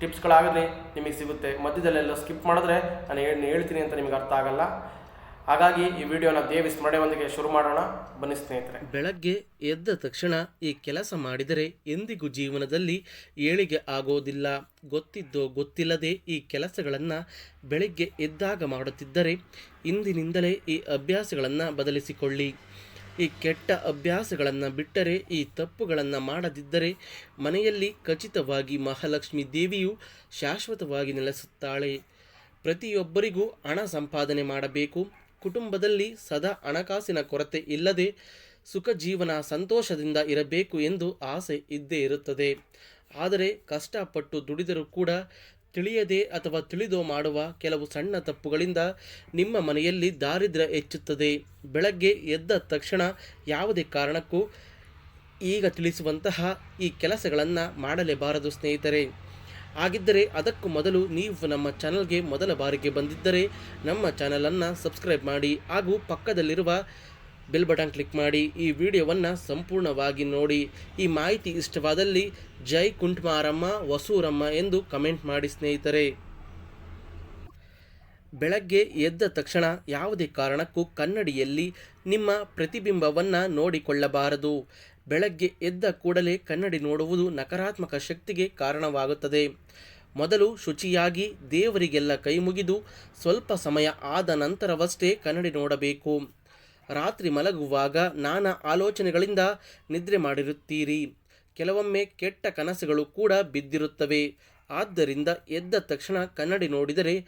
ಟಿಪ್ಸ್ಗಳಾಗಲಿ ನಿಮಗೆ ಸಿಗುತ್ತೆ. ಮಧ್ಯದಲ್ಲೆಲ್ಲ ಸ್ಕಿಪ್ ಮಾಡಿದ್ರೆ ನಾನು ಏನು ಹೇಳ್ತೀನಿ ಅಂತ ನಿಮಗೆ ಅರ್ಥ ಆಗಲ್ಲ. ಹಾಗಾಗಿ ಈ ವಿಡಿಯೋನ ದೇವಿ ಸ್ಮರಣೆಯೊಂದಿಗೆ ಶುರು ಮಾಡೋಣ. ಬನ್ನಿ ಸ್ನೇಹಿತರೆ. ಬೆಳಗ್ಗೆ ಎದ್ದ ತಕ್ಷಣ ಈ ಕೆಲಸ ಮಾಡಿದರೆ ಎಂದಿಗೂ ಜೀವನದಲ್ಲಿ ಏಳಿಗೆ ಆಗೋದಿಲ್ಲ. ಗೊತ್ತಿದ್ದೋ ಗೊತ್ತಿಲ್ಲದೆ ಈ ಕೆಲಸಗಳನ್ನು ಬೆಳಗ್ಗೆ ಎದ್ದಾಗ ಮಾಡುತ್ತಿದ್ದರೆ ಇಂದಿನಿಂದಲೇ ಈ ಅಭ್ಯಾಸಗಳನ್ನು ಬದಲಿಸಿಕೊಳ್ಳಿ. ಈ ಕೆಟ್ಟ ಅಭ್ಯಾಸಗಳನ್ನು ಬಿಟ್ಟರೆ ಈ ತಪ್ಪುಗಳನ್ನು ಮಾಡದಿದ್ದರೆ ಮನೆಯಲ್ಲಿ ಖಚಿತವಾಗಿ ಮಹಾಲಕ್ಷ್ಮಿ ದೇವಿಯು ಶಾಶ್ವತವಾಗಿ ನೆಲೆಸುತ್ತಾಳೆ. ಪ್ರತಿಯೊಬ್ಬರಿಗೂ ಹಣ ಸಂಪಾದನೆ ಮಾಡಬೇಕು. ಕುಟುಂಬದಲ್ಲಿ ಸದಾ ಹಣಕಾಸಿನ ಕೊರತೆ ಇಲ್ಲದೆ ಸುಖ ಜೀವನ ಸಂತೋಷದಿಂದ ಇರಬೇಕು ಎಂದು ಆಸೆ ಇದ್ದೇ ಇರುತ್ತದೆ. ಆದರೆ ಕಷ್ಟಪಟ್ಟು ದುಡಿದರೂ ಕೂಡ ತಿಳಿಯದೆ ಅಥವಾ ತಿಳಿದು ಮಾಡುವ ಕೆಲವು ಸಣ್ಣ ತಪ್ಪುಗಳಿಂದ ನಿಮ್ಮ ಮನೆಯಲ್ಲಿ ದಾರಿದ್ರ್ಯ ಹೆಚ್ಚುತ್ತದೆ. ಬೆಳಗ್ಗೆ ಎದ್ದ ತಕ್ಷಣ ಯಾವುದೇ ಕಾರಣಕ್ಕೂ ಈಗ ತಿಳಿಸುವಂತಹ ಈ ಕೆಲಸಗಳನ್ನು ಮಾಡಲೇಬಾರದು ಸ್ನೇಹಿತರೆ. ಹಾಗಿದ್ದರೆ ಅದಕ್ಕೂ ಮೊದಲು ನೀವು ನಮ್ಮ ಚಾನಲ್ಗೆ ಮೊದಲ ಬಾರಿಗೆ ಬಂದಿದ್ದರೆ ನಮ್ಮ ಚಾನಲನ್ನು ಸಬ್ಸ್ಕ್ರೈಬ್ ಮಾಡಿ ಹಾಗೂ ಪಕ್ಕದಲ್ಲಿರುವ ಬೆಲ್ ಬಟನ್ ಕ್ಲಿಕ್ ಮಾಡಿ ಈ ವಿಡಿಯೋವನ್ನು ಸಂಪೂರ್ಣವಾಗಿ ನೋಡಿ. ಈ ಮಾಹಿತಿ ಇಷ್ಟವಾದಲ್ಲಿ ಜೈ ಕುಂಟ್ಮಾರಮ್ಮ, ವಸೂರಮ್ಮ ಎಂದು ಕಮೆಂಟ್ ಮಾಡಿ ಸ್ನೇಹಿತರೆ. ಬೆಳಗ್ಗೆ ಎದ್ದ ತಕ್ಷಣ ಯಾವುದೇ ಕಾರಣಕ್ಕೂ ಕನ್ನಡಿಯಲ್ಲಿ ನಿಮ್ಮ ಪ್ರತಿಬಿಂಬವನ್ನು ನೋಡಿಕೊಳ್ಳಬಾರದು. ಬೆಳಗ್ಗೆ ಎದ್ದ ಕೂಡಲೇ ಕನ್ನಡಿ ನೋಡುವುದು ನಕಾರಾತ್ಮಕ ಶಕ್ತಿಗೆ ಕಾರಣವಾಗುತ್ತದೆ. ಮೊದಲು ಶುಚಿಯಾಗಿ ದೇವರಿಗೆಲ್ಲ ಕೈ ಮುಗಿದು ಸ್ವಲ್ಪ ಸಮಯ ಆದ ನಂತರವಷ್ಟೇ ಕನ್ನಡಿ ನೋಡಬೇಕು. ರಾತ್ರಿ ಮಲಗುವಾಗ ನಾನಾ ಆಲೋಚನೆಗಳಿಂದ ನಿದ್ರೆ ಮಾಡಿರುತ್ತೀರಿ. ಕೆಲವೊಮ್ಮೆ ಕೆಟ್ಟ ಕನಸುಗಳು ಕೂಡ ಬಿದ್ದಿರುತ್ತವೆ. ಆದ್ದರಿಂದ ಎದ್ದ ತಕ್ಷಣ ಕನ್ನಡಿ ನೋಡಿದರೆ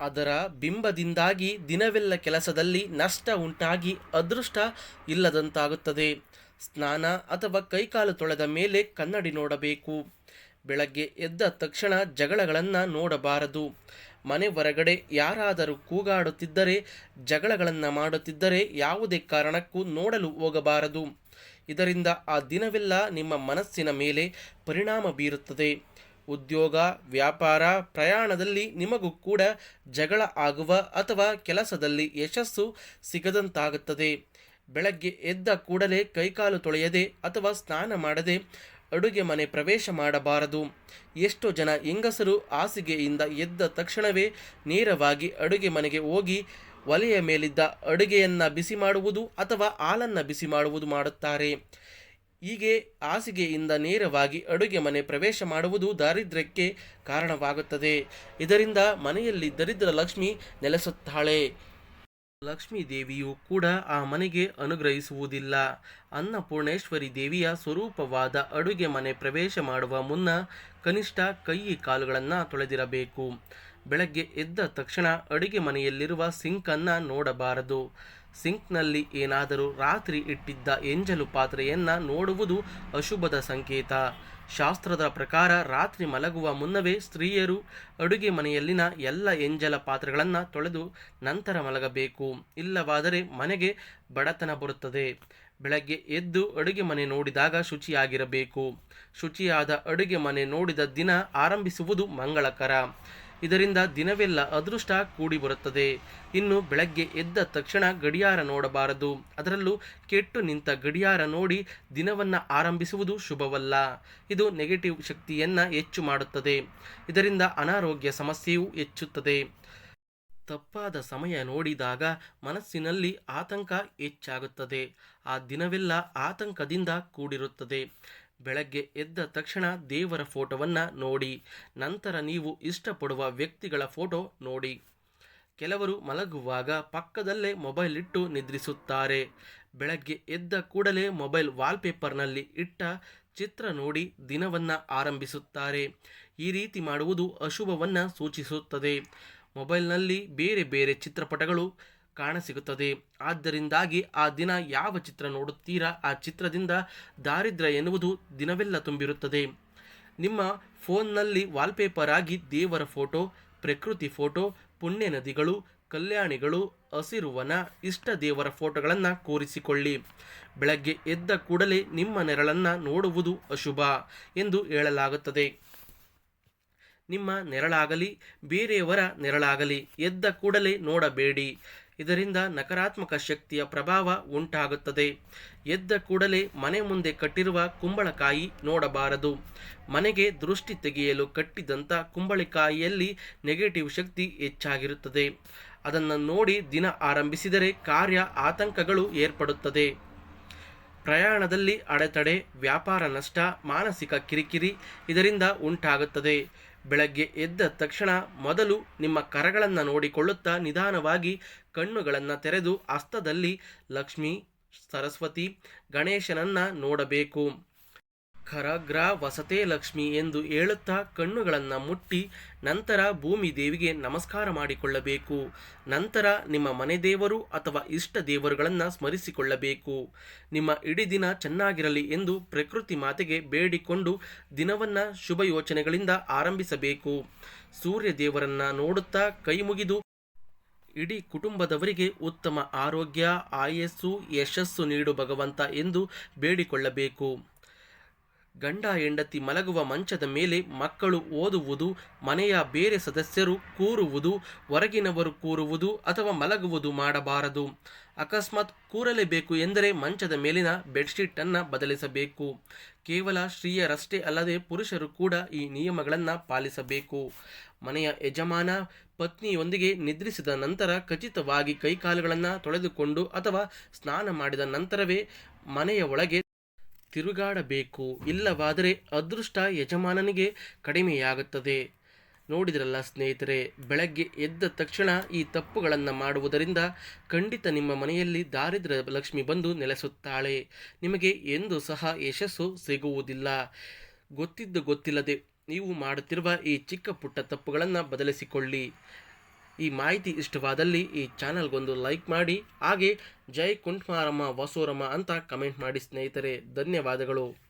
ಅದರ ಬಿಂಬದಿಂದಾಗಿ ದಿನವೆಲ್ಲ ಕೆಲಸದಲ್ಲಿ ನಷ್ಟ ಉಂಟಾಗಿ ಅದೃಷ್ಟ ಇಲ್ಲದಂತಾಗುತ್ತದೆ. ಸ್ನಾನ ಅಥವಾ ಕೈಕಾಲು ತೊಳೆದ ಮೇಲೆ ಕನ್ನಡಿ ನೋಡಬೇಕು. ಬೆಳಗ್ಗೆ ಎದ್ದ ತಕ್ಷಣ ಜಗಳಗಳನ್ನು ನೋಡಬಾರದು. ಮನೆ ಹೊರಗಡೆ ಯಾರಾದರೂ ಕೂಗಾಡುತ್ತಿದ್ದರೆ, ಜಗಳಗಳನ್ನು ಮಾಡುತ್ತಿದ್ದರೆ ಯಾವುದೇ ಕಾರಣಕ್ಕೂ ನೋಡಲು ಹೋಗಬಾರದು. ಇದರಿಂದ ಆ ದಿನವೆಲ್ಲ ನಿಮ್ಮ ಮನಸ್ಸಿನ ಮೇಲೆ ಪರಿಣಾಮ ಬೀರುತ್ತದೆ. ಉದ್ಯೋಗ, ವ್ಯಾಪಾರ, ಪ್ರಯಾಣದಲ್ಲಿ ನಿಮಗೂ ಕೂಡ ಜಗಳ ಆಗುವ ಅಥವಾ ಕೆಲಸದಲ್ಲಿ ಯಶಸ್ಸು ಸಿಗದಂತಾಗುತ್ತದೆ. ಬೆಳಗ್ಗೆ ಎದ್ದ ಕೂಡಲೇ ಕೈಕಾಲು ತೊಳೆಯದೆ ಅಥವಾ ಸ್ನಾನ ಮಾಡದೆ ಅಡುಗೆ ಮನೆ ಪ್ರವೇಶ ಮಾಡಬಾರದು. ಎಷ್ಟೋ ಜನ ಹೆಂಗಸರು ಹಾಸಿಗೆಯಿಂದ ಎದ್ದ ತಕ್ಷಣವೇ ನೇರವಾಗಿ ಅಡುಗೆ ಮನೆಗೆ ಹೋಗಿ ಒಲೆಯ ಮೇಲಿದ್ದ ಅಡುಗೆಯನ್ನು ಬಿಸಿ ಮಾಡುವುದು ಅಥವಾ ಹಾಲನ್ನು ಬಿಸಿ ಮಾಡುವುದು ಮಾಡುತ್ತಾರೆ. ಹೀಗೆ ಹಾಸಿಗೆಯಿಂದ ನೇರವಾಗಿ ಅಡುಗೆ ಮನೆ ಪ್ರವೇಶ ಮಾಡುವುದು ದಾರಿದ್ರ್ಯಕ್ಕೆ ಕಾರಣವಾಗುತ್ತದೆ. ಇದರಿಂದ ಮನೆಯಲ್ಲಿ ದರಿದ್ರ ಲಕ್ಷ್ಮಿ ನೆಲೆಸುತ್ತಾಳೆ. ಲಕ್ಷ್ಮೀ ದೇವಿಯು ಕೂಡ ಆ ಮನೆಗೆ ಅನುಗ್ರಹಿಸುವುದಿಲ್ಲ. ಅನ್ನಪೂರ್ಣೇಶ್ವರಿ ದೇವಿಯ ಸ್ವರೂಪವಾದ ಅಡುಗೆ ಮನೆ ಪ್ರವೇಶ ಮಾಡುವ ಮುನ್ನ ಕನಿಷ್ಠ ಕೈ ಕಾಲುಗಳನ್ನು ತೊಳೆದಿರಬೇಕು. ಬೆಳಗ್ಗೆ ಎದ್ದ ತಕ್ಷಣ ಅಡುಗೆ ಮನೆಯಲ್ಲಿರುವ ಸಿಂಕನ್ನು ನೋಡಬಾರದು. ಸಿಂಕ್ನಲ್ಲಿ ಏನಾದರೂ ರಾತ್ರಿ ಇಟ್ಟಿದ್ದ ಎಂಜಲು ಪಾತ್ರೆಯನ್ನು ನೋಡುವುದು ಅಶುಭದ ಸಂಕೇತ. ಶಾಸ್ತ್ರದ ಪ್ರಕಾರ ರಾತ್ರಿ ಮಲಗುವ ಮುನ್ನವೇ ಸ್ತ್ರೀಯರು ಅಡುಗೆ ಮನೆಯಲ್ಲಿನ ಎಲ್ಲ ಎಂಜಲ ಪಾತ್ರೆಗಳನ್ನು ತೊಳೆದು ನಂತರ ಮಲಗಬೇಕು. ಇಲ್ಲವಾದರೆ ಮನೆಗೆ ಬಡತನ ಬರುತ್ತದೆ. ಬೆಳಗ್ಗೆ ಎದ್ದು ಅಡುಗೆ ಮನೆ ನೋಡಿದಾಗ ಶುಚಿಯಾಗಿರಬೇಕು. ಶುಚಿಯಾದ ಅಡುಗೆ ಮನೆ ನೋಡಿದ ದಿನ ಆರಂಭಿಸುವುದು ಮಂಗಳಕರ. ಇದರಿಂದ ದಿನವೆಲ್ಲ ಅದೃಷ್ಟ ಕೂಡಿ ಬರುತ್ತದೆ. ಇನ್ನು ಬೆಳಗ್ಗೆ ಎದ್ದ ತಕ್ಷಣ ಗಡಿಯಾರ ನೋಡಬಾರದು. ಅದರಲ್ಲೂ ಕೆಟ್ಟು ನಿಂತ ಗಡಿಯಾರ ನೋಡಿ ದಿನವನ್ನು ಆರಂಭಿಸುವುದು ಶುಭವಲ್ಲ. ಇದು ನೆಗೆಟಿವ್ ಶಕ್ತಿಯನ್ನು ಹೆಚ್ಚು ಮಾಡುತ್ತದೆ. ಇದರಿಂದ ಅನಾರೋಗ್ಯ ಸಮಸ್ಯೆಯೂ ಹೆಚ್ಚುತ್ತದೆ. ತಪ್ಪಾದ ಸಮಯ ನೋಡಿದಾಗ ಮನಸ್ಸಿನಲ್ಲಿ ಆತಂಕ ಹೆಚ್ಚಾಗುತ್ತದೆ. ಆ ದಿನವೆಲ್ಲ ಆತಂಕದಿಂದ ಕೂಡಿರುತ್ತದೆ. ಬೆಳಗ್ಗೆ ಎದ್ದ ತಕ್ಷಣ ದೇವರ ಫೋಟೋವನ್ನು ನೋಡಿ, ನಂತರ ನೀವು ಇಷ್ಟಪಡುವ ವ್ಯಕ್ತಿಗಳ ಫೋಟೋ ನೋಡಿ. ಕೆಲವರು ಮಲಗುವಾಗ ಪಕ್ಕದಲ್ಲೇ ಮೊಬೈಲ್ ಇಟ್ಟು ನಿದ್ರಿಸುತ್ತಾರೆ. ಬೆಳಗ್ಗೆ ಎದ್ದ ಕೂಡಲೇ ಮೊಬೈಲ್ ವಾಲ್ಪೇಪರ್ನಲ್ಲಿ ಇಟ್ಟ ಚಿತ್ರ ನೋಡಿ ದಿನವನ್ನು ಆರಂಭಿಸುತ್ತಾರೆ. ಈ ರೀತಿ ಮಾಡುವುದು ಅಶುಭವನ್ನು ಸೂಚಿಸುತ್ತದೆ. ಮೊಬೈಲ್ನಲ್ಲಿ ಬೇರೆ ಬೇರೆ ಚಿತ್ರಪಟಗಳು ಕಾಣಸಿಗುತ್ತದೆ ಆದ್ದರಿಂದಾಗಿ ಆ ದಿನ ಯಾವ ಚಿತ್ರ ನೋಡುತ್ತೀರಾ? ಆ ಚಿತ್ರದಿಂದ ದಾರಿದ್ರ್ಯ ಎನ್ನುವುದು ದಿನವೆಲ್ಲ ತುಂಬಿರುತ್ತದೆ. ನಿಮ್ಮ ಫೋನ್ನಲ್ಲಿ ವಾಲ್ಪೇಪರ್ ಆಗಿ ದೇವರ ಫೋಟೋ, ಪ್ರಕೃತಿ ಫೋಟೋ, ಪುಣ್ಯ ನದಿಗಳು, ಕಲ್ಯಾಣಿಗಳು ಹಸಿರುವನ ಇಷ್ಟ ದೇವರ ಫೋಟೋಗಳನ್ನು ಕೂರಿಸಿಕೊಳ್ಳಿ. ಬೆಳಗ್ಗೆ ಎದ್ದ ಕೂಡಲೇ ನಿಮ್ಮ ನೆರಳನ್ನು ನೋಡುವುದು ಅಶುಭ ಎಂದು ಹೇಳಲಾಗುತ್ತದೆ. ನಿಮ್ಮ ನೆರಳಾಗಲಿ, ಬೇರೆಯವರ ನೆರಳಾಗಲಿ, ಎದ್ದ ಕೂಡಲೇ ನೋಡಬೇಡಿ. ಇದರಿಂದ ನಕಾರಾತ್ಮಕ ಶಕ್ತಿಯ ಪ್ರಭಾವ ಉಂಟಾಗುತ್ತದೆ. ಎದ್ದ ಕೂಡಲೇ ಮನೆ ಮುಂದೆ ಕಟ್ಟಿರುವ ಕುಂಬಳಕಾಯಿ ನೋಡಬಾರದು. ಮನೆಗೆ ದೃಷ್ಟಿ ತೆಗೆಯಲು ಕಟ್ಟಿದಂಥ ಕುಂಬಳಕಾಯಿಯಲ್ಲಿ ನೆಗೆಟಿವ್ ಶಕ್ತಿ ಹೆಚ್ಚಾಗಿರುತ್ತದೆ. ಅದನ್ನು ನೋಡಿ ದಿನ ಆರಂಭಿಸಿದರೆ ಕಾರ್ಯ ಆತಂಕಗಳು ಏರ್ಪಡುತ್ತದೆ. ಪ್ರಯಾಣದಲ್ಲಿ ಅಡೆತಡೆ, ವ್ಯಾಪಾರ ನಷ್ಟ, ಮಾನಸಿಕ ಕಿರಿಕಿರಿ ಇದರಿಂದ ಉಂಟಾಗುತ್ತದೆ. ಬೆಳಗ್ಗೆ ಎದ್ದ ತಕ್ಷಣ ಮೊದಲು ನಿಮ್ಮ ಕರಗಳನ್ನು ನೋಡಿಕೊಳ್ಳುತ್ತಾ ನಿಧಾನವಾಗಿ ಕಣ್ಣುಗಳನ್ನು ತೆರೆದು ಹಸ್ತದಲ್ಲಿ ಲಕ್ಷ್ಮಿ, ಸರಸ್ವತಿ, ಗಣೇಶನನ್ನು ನೋಡಬೇಕು. ಖರಗ್ರ ವಸತೆ ಲಕ್ಷ್ಮಿ ಎಂದು ಹೇಳುತ್ತಾ ಕಣ್ಣುಗಳನ್ನು ಮುಟ್ಟಿ ನಂತರ ಭೂಮಿ ದೇವಿಗೆ ನಮಸ್ಕಾರ ಮಾಡಿಕೊಳ್ಳಬೇಕು. ನಂತರ ನಿಮ್ಮ ಮನೆ ದೇವರು ಅಥವಾ ಇಷ್ಟ ದೇವರುಗಳನ್ನು ಸ್ಮರಿಸಿಕೊಳ್ಳಬೇಕು. ನಿಮ್ಮ ಇಡೀ ದಿನ ಚೆನ್ನಾಗಿರಲಿ ಎಂದು ಪ್ರಕೃತಿ ಮಾತೆಗೆ ಬೇಡಿಕೊಂಡು ದಿನವನ್ನು ಶುಭ ಯೋಚನೆಗಳಿಂದ ಆರಂಭಿಸಬೇಕು. ಸೂರ್ಯ ದೇವರನ್ನು ನೋಡುತ್ತಾ ಕೈ ಮುಗಿದು ಇಡೀ ಕುಟುಂಬದವರಿಗೆ ಉತ್ತಮ ಆರೋಗ್ಯ, ಆಯಸ್ಸು, ಯಶಸ್ಸು ನೀಡು ಭಗವಂತ ಎಂದು ಬೇಡಿಕೊಳ್ಳಬೇಕು. ಗಂಡ ಹೆಂಡತಿ ಮಲಗುವ ಮಂಚದ ಮೇಲೆ ಮಕ್ಕಳು ಓದುವುದು, ಮನೆಯ ಬೇರೆ ಸದಸ್ಯರು ಕೂರುವುದು, ಹೊರಗಿನವರು ಕೂರುವುದು ಅಥವಾ ಮಲಗುವುದು ಮಾಡಬಾರದು. ಅಕಸ್ಮಾತ್ ಕೂರಲೇಬೇಕು ಎಂದರೆ ಮಂಚದ ಮೇಲಿನ ಬೆಡ್ಶೀಟನ್ನು ಬದಲಿಸಬೇಕು. ಕೇವಲ ಸ್ತ್ರೀಯರಷ್ಟೇ ಅಲ್ಲದೆ ಪುರುಷರು ಕೂಡ ಈ ನಿಯಮಗಳನ್ನು ಪಾಲಿಸಬೇಕು. ಮನೆಯ ಯಜಮಾನ ಪತ್ನಿಯೊಂದಿಗೆ ನಿದ್ರಿಸಿದ ನಂತರ ಖಚಿತವಾಗಿ ಕೈಕಾಲುಗಳನ್ನು ತೊಳೆದುಕೊಂಡು ಅಥವಾ ಸ್ನಾನ ಮಾಡಿದ ನಂತರವೇ ಮನೆಯ ಒಳಗೆ ತಿರುಗಾಡಬೇಕು. ಇಲ್ಲವಾದರೆ ಅದೃಷ್ಟ ಯಜಮಾನನಿಗೆ ಕಡಿಮೆಯಾಗುತ್ತದೆ. ನೋಡಿದ್ರಲ್ಲ ಸ್ನೇಹಿತರೆ, ಬೆಳಗ್ಗೆ ಎದ್ದ ತಕ್ಷಣ ಈ ತಪ್ಪುಗಳನ್ನು ಮಾಡುವುದರಿಂದ ಖಂಡಿತ ನಿಮ್ಮ ಮನೆಯಲ್ಲಿ ದಾರಿದ್ರ ಲಕ್ಷ್ಮಿ ಬಂದು ನೆಲೆಸುತ್ತಾಳೆ. ನಿಮಗೆ ಎಂದು ಸಹ ಯಶಸ್ಸು ಸಿಗುವುದಿಲ್ಲ. ಗೊತ್ತಿದ್ದು ಗೊತ್ತಿಲ್ಲದೆ ನೀವು ಮಾಡುತ್ತಿರುವ ಈ ಚಿಕ್ಕ ಪುಟ್ಟ ತಪ್ಪುಗಳನ್ನು ಬದಲಿಸಿಕೊಳ್ಳಿ. ಈ ಮಾಹಿತಿ ಇಷ್ಟವಾದಲ್ಲಿ ಈ ಚಾನಲ್ಗೊಂದು ಲೈಕ್ ಮಾಡಿ, ಹಾಗೆ ಜೈ ಕುಂಠಮಾರಮ್ಮ ವಸೂರಮ್ಮ ಅಂತ ಕಮೆಂಟ್ ಮಾಡಿ ಸ್ನೇಹಿತರೆ. ಧನ್ಯವಾದಗಳು.